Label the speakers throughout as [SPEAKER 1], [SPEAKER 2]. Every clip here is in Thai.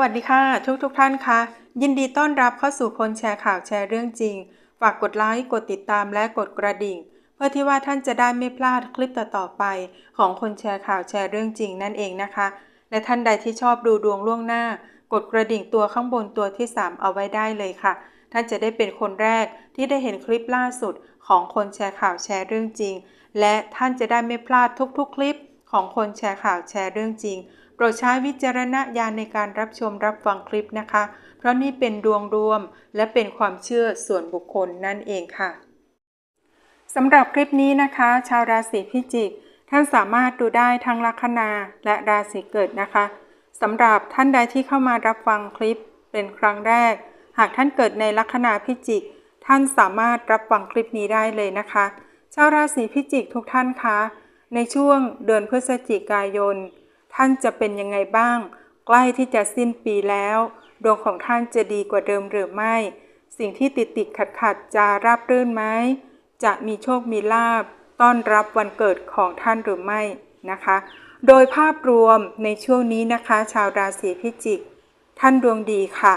[SPEAKER 1] วัสดีค่ะ ทุกทุกๆท่านคะยินดีต้อนรับเข้าสู่คนแชร์ข่าวแชร์เรื่องจริง ฝากกดไลค์กดติดตามและกดกระดิ่ง เพื่อที่ว่าท่านจะได้ไม่พลาดคลิปต่อๆไป ของคนแชร์ข่าวแชร์เรื่องจริงนั่นเองนะคะ และท่านใดที่ชอบดูดวงล่วงหน้า กดกระดิ่งตัวข้างบนตัวที่ 3 เอาไว้ได้เลยค่ะ ท่านจะได้เป็นคนแรกที่ได้เห็นคลิปล่าสุด ของคนแชร์ข่าวแชร์เรื่องจริง และท่านจะได้ไม่พลาดทุกๆ คลิป ของคนแชร์ข่าวแชร์เรื่องจริง รดใช้วิจารณญาณในการรับชมรับฟังคลิปนะคะ เพราะนี่เป็นดวงรวมและเป็นความเชื่อส่วนบุคคลนั่นเองค่ะสำหรับคลิปนี้นะคะ ชาวราศีพิจิก ท่านสามารถดูได้ทั้งลัคนาและราศีเกิดนะคะสำหรับท่านใดที่เข้ามารับฟังคลิปเป็นครั้งแรก หากท่านเกิดในลัคนาพิจิก ท่านสามารถรับฟังคลิปนี้ได้เลยนะคะ ชาวราศีพิจิกทุกท่านคะ ในช่วงเดือนพฤศจิกายน ท่านจะเป็นยังไงบ้าง ใกล้ที่จะสิ้นปีแล้ว ดวงของท่านจะดีกว่าเดิมหรือไม่ สิ่งที่ติดติดขัดขัดจะราบรื่นไหมจะมีโชคมีลาบ ต้อนรับวันเกิดของท่านหรือไม่นะคะ โดยภาพรวมในช่วงนี้นะคะ ชาวราศีพิจิก ท่านดวงดีค่ะ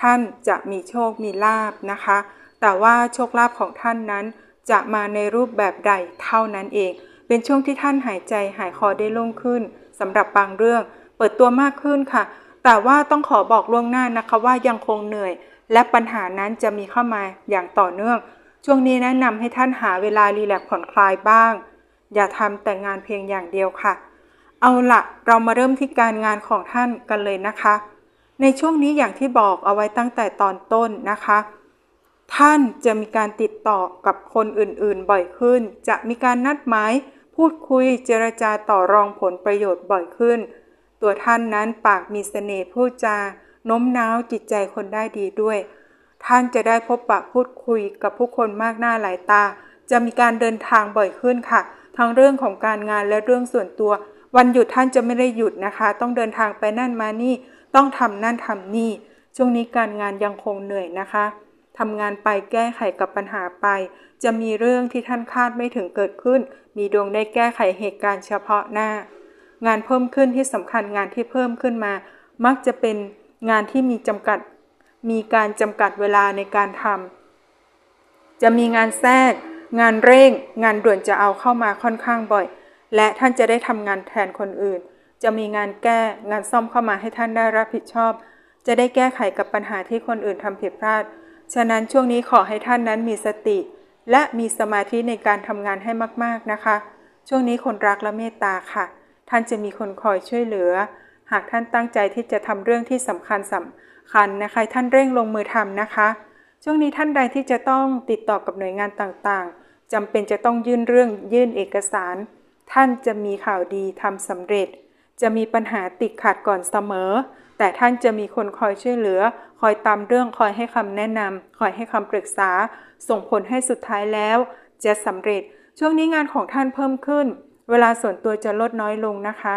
[SPEAKER 1] ท่านจะมีโชคมีลาบนะคะ แต่ว่าโชคลาภของท่านนั้นจะมาในรูปแบบใดเท่านั้นเอง เป็นช่วงที่ท่านหายใจหายคอได้โล่งขึ้น สำหรับบางเรื่อง เปิดตัวมากขึ้นค่ะ แต่ว่าต้องขอบอกล่วงหน้านะคะว่ายังคงเหนื่อย และปัญหานั้นจะมีเข้ามาอย่างต่อเนื่อง ช่วงนี้แนะนำให้ท่านหาเวลารีแลกซ์ผ่อนคลายบ้าง อย่าทำแต่งานเพียงอย่างเดียวค่ะ เอาละเรามาเริ่มที่การงานของท่านกันเลยนะคะ ในช่วงนี้อย่างที่บอกเอาไว้ตั้งแต่ตอนต้นนะคะท่านจะมีการติดต่อกับคนอื่นๆ บ่อยขึ้น จะมีการนัดหมาย พูดคุยเจรจาต่อรองผลประโยชน์บ่อยขึ้น ตัวท่านนั้นปากมีเสน่ห์พูดจาโน้มน้าวจิตใจคนได้ดีด้วย ท่านจะได้พบปะพูดคุยกับผู้คนมากหน้าหลายตา จะมีการเดินทางบ่อยขึ้นค่ะ ทั้งเรื่องของการงานและเรื่องส่วนตัว วันหยุดท่านจะไม่ได้หยุดนะคะ ต้องเดินทางไปนั่นมานี่ ต้องทำนั่นทำนี่ ช่วงนี้การงานยังคงเหนื่อยนะคะทำงานไปแก้ไขกับปัญหาไป จะมีเรื่องที่ท่านคาดไม่ถึงเกิดขึ้น มีดวงได้แก้ไขเหตุการณ์เฉพาะหน้า งานเพิ่มขึ้นที่สำคัญงานที่เพิ่มขึ้นมา มักจะเป็นงานที่มีจำกัด มีการจำกัดเวลาในการทำจะมีงานแทรก งานเร่ง งานด่วนจะเอาเข้ามาค่อนข้างบ่อย และท่านจะได้ทำงานแทนคนอื่น จะมีงานแก้งานซ่อมเข้ามาให้ท่านได้รับผิดชอบ จะได้แก้ไขกับปัญหาที่คนอื่นทำผิดพลาด ฉะนั้นช่วงนี้ขอให้ท่านนั้นมีสติ และมีสมาธิในการทำงานให้มากๆนะคะ ช่วงนี้คนรักและเมตตาค่ะ ท่านจะมีคนคอยช่วยเหลือ หากท่านตั้งใจที่จะทำเรื่องที่สำคัญสำคัญนะคะ ท่านเร่งลงมือทำนะคะ ช่วงนี้ท่านใดที่จะต้องติดต่อกับหน่วยงานต่างๆจำเป็นจะต้องยื่นเรื่องยื่นเอกสาร ท่านจะมีข่าวดีทำสำเร็จ จะมีปัญหาติดขัดก่อนเสมอ แต่ท่านจะมีคนคอยช่วยเหลือ คอยตามเรื่องคอยให้คำแนะนำคอยให้คำปรึกษา ส่งผลให้สุดท้ายแล้ว จะสำเร็จ ช่วงนี้งานของท่านเพิ่มขึ้น เวลาส่วนตัวจะลดน้อยลงนะคะ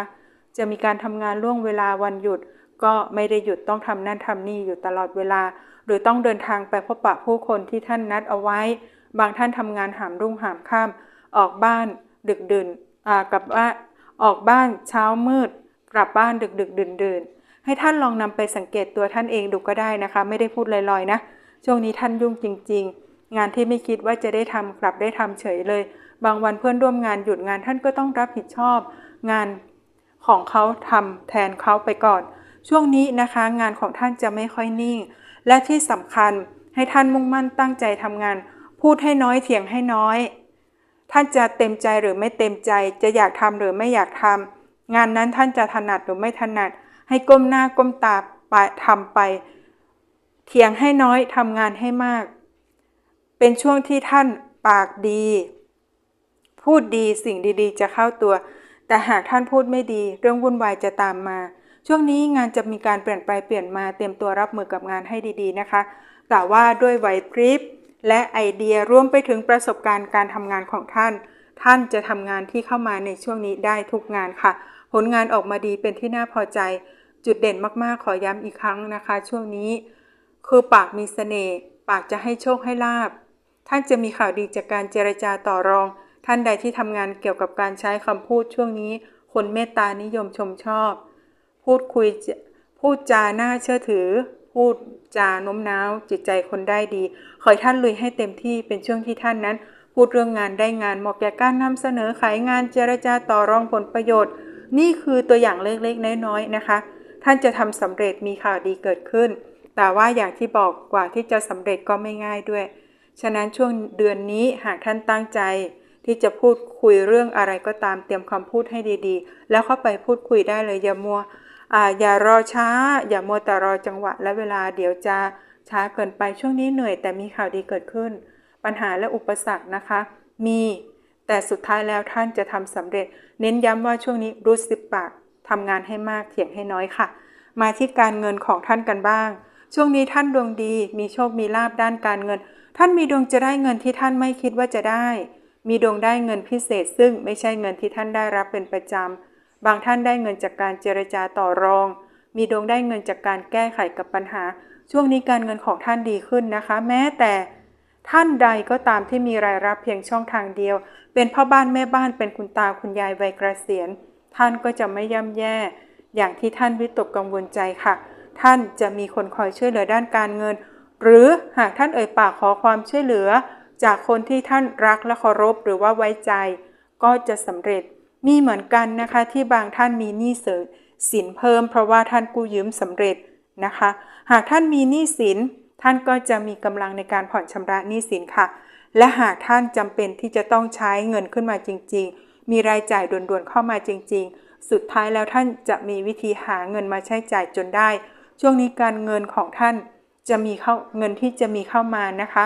[SPEAKER 1] จะมีการทำงานล่วงเวลาวันหยุด ก็ไม่ได้หยุดต้องทำนั่นทำนี่อยู่ตลอดเวลา หรือต้องเดินทางไปพบปะผู้คนที่ท่านนัดเอาไว้ บางท่านทำงานหามรุ่งหามค่ำออกบ้าน ดึกดื่นกลับบ้านออกบ้านเช้ามืด กลับบ้านดึกดึกดื่นดื่น ให้ท่านลองนำไปสังเกตตัวท่านเองดูก็ได้นะคะ ไม่ได้พูดลอยๆนะ ช่วงนี้ท่านยุ่งจริง ๆ งานที่ไม่คิดว่าจะได้ทำกลับได้ทำเฉยเลย บางวันเพื่อนร่วมงานหยุดงานท่านก็ต้องรับผิดชอบ งานของเขาทำแทนเขาไปก่อน ช่วงนี้นะคะ งานของท่านจะไม่ค่อยนิ่ง และที่สำคัญให้ท่านมุ่งมั่นตั้งใจทำงาน พูดให้น้อยเถียงให้น้อย ท่านจะเต็มใจหรือไม่เต็มใจ จะอยากทำหรือไม่อยากทำงานนั้นท่านจะถนัดหรือไม่ถนัด ให้ก้มหน้าก้มตาไปทำไป เถียงให้น้อยทำงานให้มาก เป็นช่วงที่ท่านปากดี พูดดีสิ่งดีๆ จะเข้าตัว แต่หากท่านพูดไม่ดี เรื่องวุ่นวายจะตามมา ช่วงนี้งานจะมีการเปลี่ยนไปเปลี่ยนมาเตรียมตัวรับมือกับงานให้ดีๆนะคะแต่ว่าด้วยไหวพริบและไอเดียรวมไปถึงประสบการณ์การทำงานของท่าน ท่านจะทำงานที่เข้ามาในช่วงนี้ได้ทุกงานค่ะ ผลงานออกมาดีเป็นที่น่าพอใจ จุดเด่นมากๆ ขอย้ำอีกครั้งนะคะ ช่วงนี้ คือปากมีเสน่ห์ปากจะให้โชคให้ลาบ ท่านจะมีข่าวดีจากการเจรจาต่อรอง ท่านใดที่ทำงานเกี่ยวกับการใช้คำพูดช่วงนี้ คนเมตตานิยมชมชอบ พูดคุยพูพูดจาน่าเชื่อถือ พูดจาโน้มน้าว จิตใจคนได้ดี ขอให้ท่านลุยให้เต็มที่เป็นช่วงที่ท่านนั้น พูดเรื่องงานได้งานเหมาะแก่การนำเสนอขายงานเจรจาต่อรองผลประโยชน์ นี่คือตัวอย่างเล็กๆน้อยๆนะคะ ท่านจะทำสำเร็จมีข่าวดีเกิดขึ้น แต่ว่าอย่างที่บอกกว่าที่จะสำเร็จก็ไม่ง่ายด้วย ฉะนั้นช่วงเดือนนี้หากท่านตั้งใจ ที่จะพูดคุยเรื่องอะไรก็ตามเตรียมคำพูดให้ดีๆ แล้วเข้าไปพูดคุยได้เลยอย่ามัวออย่ารอช้า อย่ามัวแต่รอจังหวะและเวลาเดี๋ยวจะช้าเกินไปช่วงนี้เหนื่อยแต่มีข่าวดีเกิดขึ้น ปัญหาและอุปสรรคนะคะ มี แต่สุดท้ายแล้วท่านจะทำสำเร็จ เน้นย้ำว่าช่วงนี้รู้สิบปาก ทำงานให้มากเถียงให้น้อยค่ะ มาที่การเงินของท่านกันบ้าง ช่วงนี้ท่านดวงดี มีโชคมีลาบด้านการเงิน ท่านมีดวงจะได้เงินที่ท่านไม่คิดว่าจะได้ มีดวงได้เงินพิเศษ ซึ่งไม่ใช่เงินที่ท่านได้รับเป็นประจำบางท่านได้เงินจากการเจรจาต่อรอง มีดวงได้เงินจากการแก้ไขกับปัญหา ช่วงนี้การเงินของท่านดีขึ้นนะคะ แม้แต่ท่านใดก็ตามที่มีรายรับเพียงช่องทางเดียว เป็นพ่อบ้านแม่บ้านเป็นคุณตาคุณยายวัยเกษียณ ท่านก็จะไม่ย่ำแย่ อย่างที่ท่านวิตกกังวลใจค่ะ ท่านจะมีคนคอยช่วยเหลือด้านการเงิน หรือหากท่านเอ่ยปากขอความช่วยเหลือ จากคนที่ท่านรักและเคารพหรือว่าไว้ใจ ก็จะสำเร็จมีเหมือนกันนะคะที่บางท่านมีหนี้เสิสินเพิ่มเพราะว่าท่านกู้ยืมสำเร็จนะคะ หากท่านมีหนี้สิน ท่านก็จะมีกำลังในการผ่อนชำระหนี้สินค่ะ และหากท่านจำเป็นที่จะต้องใช้เงินขึ้นมาจริง ๆ มีรายจ่ายด่วนๆเข้ามาจริง ๆ สุดท้ายแล้วท่านจะมีวิธีหาเงินมาใช้จ่ายจนได้ ช่วงนี้การเงินของท่านจะมีเข้าเงินที่จะมีเข้ามานะคะ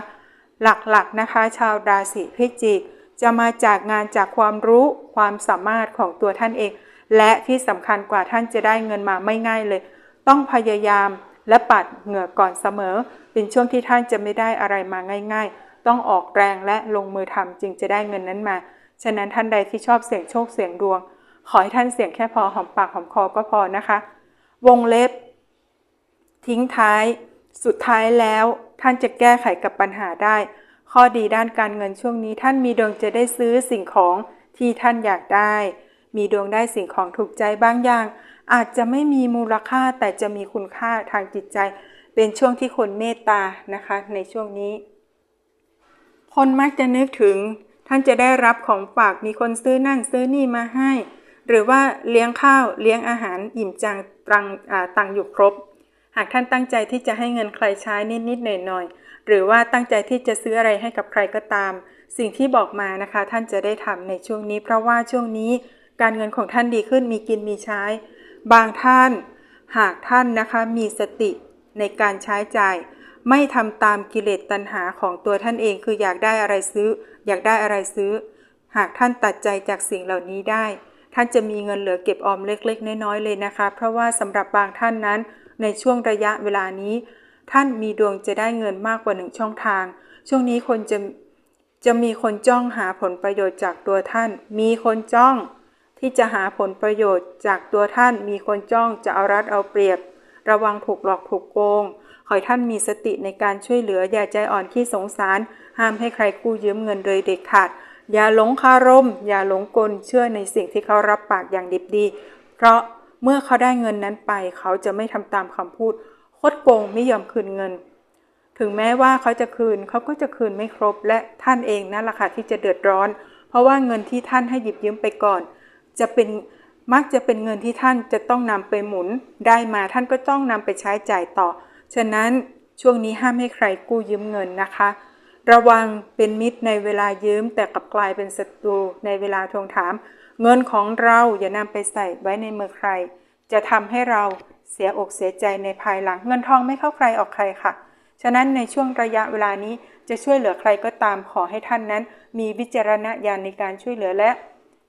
[SPEAKER 1] หลักๆนะคะ ชาวราศีพิจิก จะมาจากงานจากความรู้ความสามารถของตัวท่านเอง และที่สำคัญกว่าท่านจะได้เงินมาไม่ง่ายเลย ต้องพยายามและปัดเหงื่อก่อนเสมอ เป็นช่วงที่ท่านจะไม่ได้อะไรมาง่าย ๆ ต้องออกแรงและลงมือทำจึงจะได้เงินนั้นมา ฉะนั้นท่านใดที่ชอบเสี่ยงโชคเสี่ยงดวง ขอให้ท่านเสี่ยงแค่พอหอมปากหอมคอก็พอนะคะ วงเล็บ ทิ้งท้าย สุดท้ายแล้วท่านจะแก้ไขกับปัญหาได้ ข้อดีด้านการเงินช่วงนี้ ท่านมีดวงจะได้ซื้อสิ่งของที่ท่านอยากได้ มีดวงได้สิ่งของถูกใจบางอย่าง อาจจะไม่มีมูลค่าแต่จะมีคุณค่าทางจิตใจ เป็นช่วงที่คนเมตตานะคะ ในช่วงนี้ คนมักจะนึกถึง ท่านจะได้รับของฝากมีคนซื้อนั่นซื้อนี่มาให้ หรือว่าเลี้ยงข้าวเลี้ยงอาหารอิ่มจังตังตังอยู่ครบ หากท่านตั้งใจที่จะให้เงินใครใช้นิดๆหน่อยๆหรือว่าตั้งใจที่จะซื้ออะไรให้กับใครก็ตาม สิ่งที่บอกมานะคะ ท่านจะได้ทำในช่วงนี้ เพราะว่าช่วงนี้การเงินของท่านดีขึ้นมีกินมีใช้ บางท่าน หากท่านนะคะมีสติในการใช้จ่าย ไม่ทำตามกิเลสตัณหาของตัวท่านเองคืออยากได้อะไรซื้อ อยากได้อะไรซื้อ หากท่านตัดใจจากสิ่งเหล่านี้ได้ ท่านจะมีเงินเหลือเก็บออมเล็ก ๆ น้อยๆเลยนะคะ เพราะว่าสำหรับบางท่านนั้น ในช่วงระยะเวลานี้ ท่านมีดวงจะได้เงินมากกว่าหนึ่งช่องทาง ช่วงนี้คนจะจะมีคนจ้องหาผลประโยชน์จากตัวท่าน มีคนจ้อง ที่จะหาผลประโยชน์จากตัวท่าน มีคนจ้องจะเอารัดเอาเปรียบ ระวังถูกหลอกถูกโกง ขอให้ท่านมีสติในการช่วยเหลืออย่าใจอ่อนขี้สงสาร ห้ามให้ใครกู้ยืมเงินเลยเด็ดขาด อย่าหลงคารม อย่าหลงกลเชื่อในสิ่งที่เขารับปากอย่างดิบดี เพราะเมื่อเขาได้เงินนั้นไป เขาจะไม่ทำตามคำพูด คดโกงไม่ยอมคืนเงิน ถึงแม้ว่าเขาจะคืนเขาก็จะคืนไม่ครบ และท่านเองนั่นแหละค่ะที่จะเดือดร้อน เพราะว่าเงินที่ท่านให้หยิบยืมไปก่อน จะเป็นมักจะเป็นเงินที่ท่านจะต้องนำไปหมุนได้มาท่านก็ต้องนำไปใช้จ่ายต่อ ฉะนั้นช่วงนี้ห้ามให้ใครกู้ยืมเงินนะคะ ระวังเป็นมิตรในเวลายืม แต่กลับกลายเป็นศัตรูในเวลาทวงถาม เงินของเราอย่านำไปใส่ไว้ในมือใคร จะทำให้เราเสียอกเสียใจในภายหลัง เงินทองไม่เข้าใครออกใครค่ะ ฉะนั้นในช่วงระยะเวลานี้จะช่วยเหลือใครก็ตามขอให้ท่านนั้น มีวิจารณญาณในการช่วยเหลือและ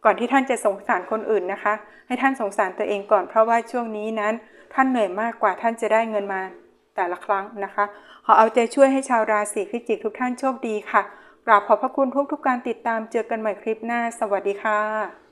[SPEAKER 1] ก่อนที่ท่านจะสงสารคนอื่นนะคะ ให้ท่านสงสารตัวเองก่อนเพราะว่าช่วงนี้นั้น ท่านเหนื่อยมากกว่าท่านจะได้เงินมา แต่ละครั้งนะคะ ขอเอาใจช่วยให้ชาวราศีพิจิกทุกท่านโชคดีค่ะกราบขอบพระคุณทุกทุกๆการติดตามเจอกันใหม่คลิปหน้า สวัสดีค่ะ